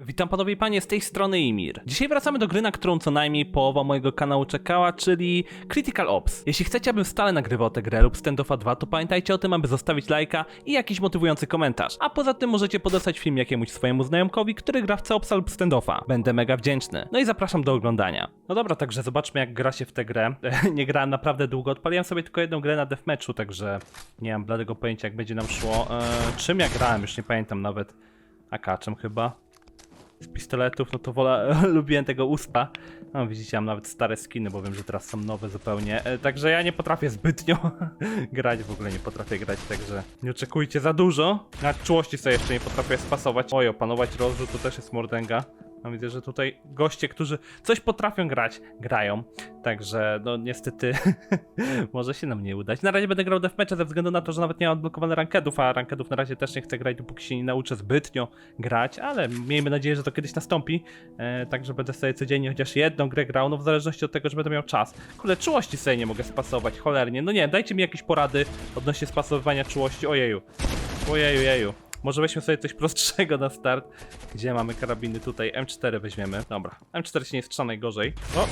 Witam panowie i panie, z tej strony Imir. Dzisiaj wracamy do gry, na którą co najmniej połowa mojego kanału czekała, czyli Critical Ops. Jeśli chcecie, abym stale nagrywał tę grę lub Standoffa 2, to pamiętajcie o tym, aby zostawić lajka i jakiś motywujący komentarz. A poza tym możecie podesłać film jakiemuś swojemu znajomkowi, który gra w Ceopsa lub Standoffa. Będę mega wdzięczny. No i zapraszam do oglądania. No dobra, także zobaczmy jak gra się w tę grę. nie grałem naprawdę długo, odpaliłem sobie tylko jedną grę na deathmatchu, także nie mam bladego pojęcia jak będzie nam szło. Eee, czym ja grałem, już nie pamiętam nawet. Akaczem chyba z pistoletów, no to wolę, lubiłem tego uspa. No widzicie, mam nawet stare skiny, bo wiem, że teraz są nowe zupełnie. E, także ja nie potrafię zbytnio grać, w ogóle nie potrafię grać, także nie oczekujcie za dużo. Na czułości sobie jeszcze nie potrafię spasować. Oj, opanować rozrzut to też jest mordęga. No widzę, że tutaj goście, którzy coś potrafią grać, grają. Także, no niestety, może się nam nie udać. Na razie będę grał deathmatcha ze względu na to, że nawet nie mam odblokowane rankedów, a rankedów na razie też nie chcę grać, dopóki się nie nauczę zbytnio grać, ale miejmy nadzieję, że to kiedyś nastąpi. E, także będę sobie codziennie chociaż jedną grę grał, no w zależności od tego, że będę miał czas. Kurde, czułości sobie nie mogę spasować, cholernie. No nie, dajcie mi jakieś porady odnośnie spasowywania czułości. Ojeju. Ojeju, jeju. Może weźmy sobie coś prostszego na start. Gdzie mamy karabiny tutaj? M4 weźmiemy. Dobra, M4 się nie strzela najgorzej. O!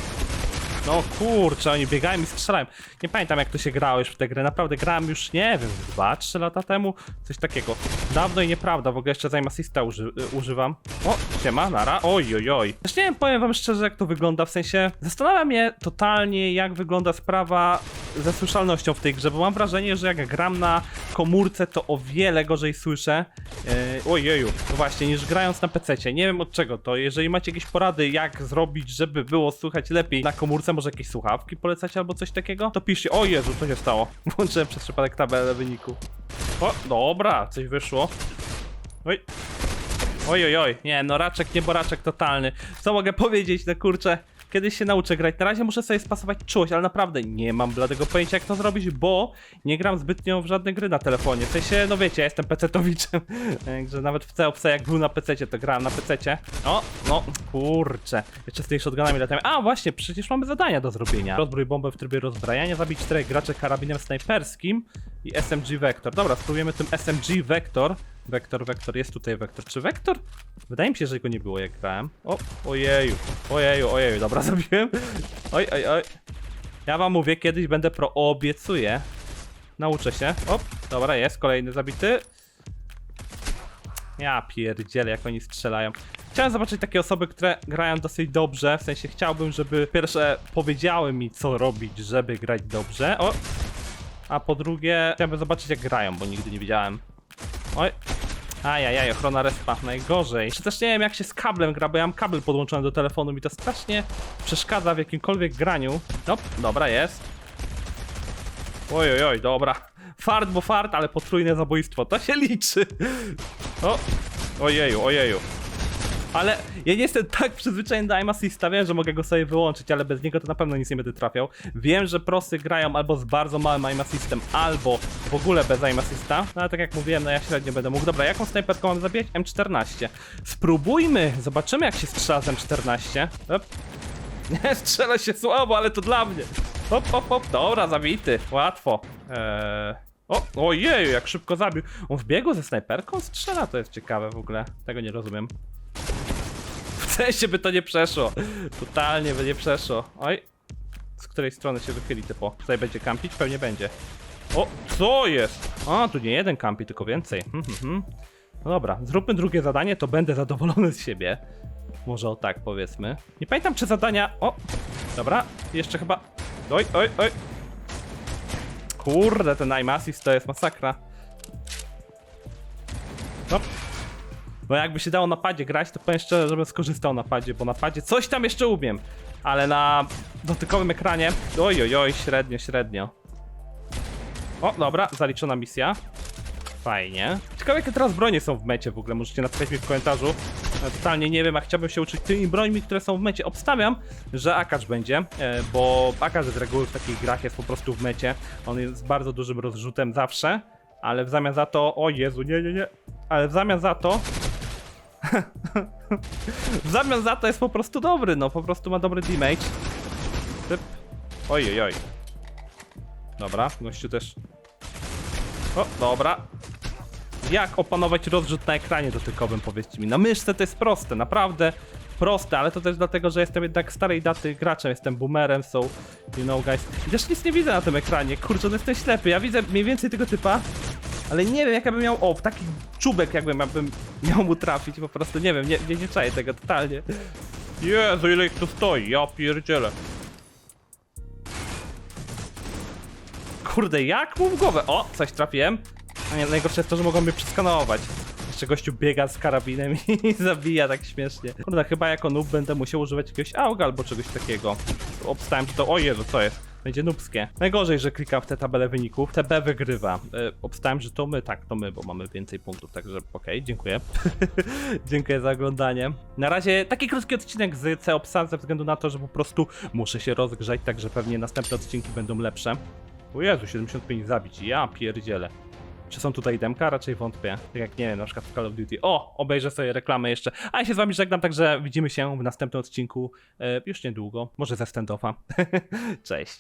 No kurczę, oni biegają i strzelają. Nie pamiętam jak to się grało już w tę grę. Naprawdę grałem już, nie wiem, 2-3 lata temu. Coś takiego. Dawno i nieprawda, w ogóle jeszcze Zime Assista uży y, używam. O, siema, nara. Oj, oj, oj. Nie wiem, powiem wam szczerze jak to wygląda, w sensie zastanawia mnie totalnie jak wygląda sprawa ze słyszalnością w tej grze, bo mam wrażenie, że jak gram na komórce, to o wiele gorzej słyszę. Yy, ojeju, no właśnie, niż grając na PC. Nie wiem od czego to. Jeżeli macie jakieś porady, jak zrobić, żeby było słychać lepiej na komórce, może jakieś słuchawki polecacie albo coś takiego, to piszcie. O Jezu, co się stało? Włączyłem przez przypadek tabelę wyniku. O, dobra, coś wyszło. Oj. Oj, oj, oj, nie, no raczek, nie boraczek totalny. Co mogę powiedzieć, no kurczę, kiedyś się nauczę grać. Na razie muszę sobie spasować czułość, ale naprawdę nie mam bladego pojęcia, jak to zrobić, bo nie gram zbytnio w żadne gry na telefonie. W sensie, no wiecie, ja jestem pecetowiczem, także nawet w COPS jak był na pececie, to grałem na pececie. O, no, kurczę, jeszcze z tymi shotgunami latamy. A, właśnie, przecież mamy zadania do zrobienia. Rozbrój bombę w trybie rozbrajania, zabić czterech graczy karabinem snajperskim i SMG Vector. Dobra, spróbujemy tym SMG Vector. Wektor, wektor, jest tutaj wektor. Czy wektor? Wydaje mi się, że go nie było jak grałem. O, ojeju, ojeju, ojeju, dobra, zabiłem. Oj, oj, oj. Ja wam mówię, kiedyś będę pro, obiecuję. Nauczę się. O, dobra, jest, kolejny zabity. Ja pierdzielę, jak oni strzelają. Chciałem zobaczyć takie osoby, które grają dosyć dobrze, w sensie chciałbym, żeby pierwsze powiedziały mi, co robić, żeby grać dobrze. O! A po drugie, chciałbym zobaczyć, jak grają, bo nigdy nie widziałem. Oj. Ajajaj, ochrona respa, najgorzej. Czy też nie wiem jak się z kablem gra, bo ja mam kabel podłączony do telefonu, mi to strasznie przeszkadza w jakimkolwiek graniu. No, dobra, jest. Oj, oj, oj, dobra. Fart, bo fart, ale potrójne zabójstwo, to się liczy. O, ojeju, ojeju. Ale ja nie jestem tak przyzwyczajony do aim assista, wiem, że mogę go sobie wyłączyć, ale bez niego to na pewno nic nie będę trafiał. Wiem, że prosy grają albo z bardzo małym aim assistem, albo w ogóle bez aim assista. No ale tak jak mówiłem, no ja średnio będę mógł. Dobra, jaką snajperką mam zabijać? M14. Spróbujmy, zobaczymy jak się strzela z M14. Op. Nie, strzela się słabo, ale to dla mnie. Hop, hop, hop, dobra, zabity, łatwo. Eee... O, ojeju, jak szybko zabił. On w biegu ze snajperką strzela, to jest ciekawe w ogóle. Tego nie rozumiem. Sensie by to nie przeszło. Totalnie by nie przeszło. Oj. Z której strony się wychyli typo? Tutaj będzie kampić? Pewnie będzie. O, co jest? A, tu nie jeden kampi, tylko więcej. Hmm, hmm, hmm. No dobra, zróbmy drugie zadanie, to będę zadowolony z siebie. Może o tak powiedzmy. Nie pamiętam czy zadania... O! Dobra, jeszcze chyba... Oj, oj, oj. Kurde, ten aim assist to jest masakra. No, bo jakby się dało na padzie grać, to powiem szczerze, żebym skorzystał na padzie, bo na padzie coś tam jeszcze umiem. Ale na dotykowym ekranie, oj, oj, oj, średnio, średnio. O, dobra, zaliczona misja. Fajnie. Ciekawe jakie teraz bronie są w mecie w ogóle, możecie napisać mi w komentarzu. Totalnie nie wiem, a chciałbym się uczyć tymi brońmi, które są w mecie. Obstawiam, że Akacz będzie, e, bo Akacz z reguły w takich grach jest po prostu w mecie. On jest bardzo dużym rozrzutem zawsze, ale w zamian za to... O Jezu, nie, nie, nie. Ale w zamian za to w zamian za to jest po prostu dobry, no po prostu ma dobry damage. Typ. Oj, oj, oj. Dobra, gościu też. O, dobra. Jak opanować rozrzut na ekranie dotykowym, powiedzcie mi. Na myszce to jest proste, naprawdę proste, ale to też dlatego, że jestem jednak starej daty graczem, jestem boomerem, so, you know guys. I też nic nie widzę na tym ekranie, kurczę, no jestem ślepy, ja widzę mniej więcej tego typa, ale nie wiem, jak ja bym miał, o, taki czubek jakbym, jakbym miał mu trafić, po prostu nie wiem, nie, nie, nie czaję tego totalnie. Jezu, ile ich tu stoi, ja pierdzielę. Kurde, jak mu w głowę? O, coś trafiłem. A nie, najgorsze jest to, że mogą mnie przeskanować. Jeszcze gościu biega z karabinem i zabija tak śmiesznie. Kurde, chyba jako noob będę musiał używać jakiegoś auga albo czegoś takiego. Obstałem, to... O Jezu, co jest? Będzie nubskie. Najgorzej, że klikam w te tabele wyników. TB wygrywa. E, obstałem, że to my, tak, to my, bo mamy więcej punktów, także okej, dziękuję. dziękuję za oglądanie. Na razie taki krótki odcinek z Ceopsa ze względu na to, że po prostu muszę się rozgrzać, także pewnie następne odcinki będą lepsze. O Jezu, 75 zabić, ja pierdzielę. Czy są tutaj demka? Raczej wątpię. Tak jak nie wiem, na przykład w Call of Duty. O, obejrzę sobie reklamę jeszcze. A ja się z wami żegnam, także widzimy się w następnym odcinku e, już niedługo. Może ze standoffa. Cześć.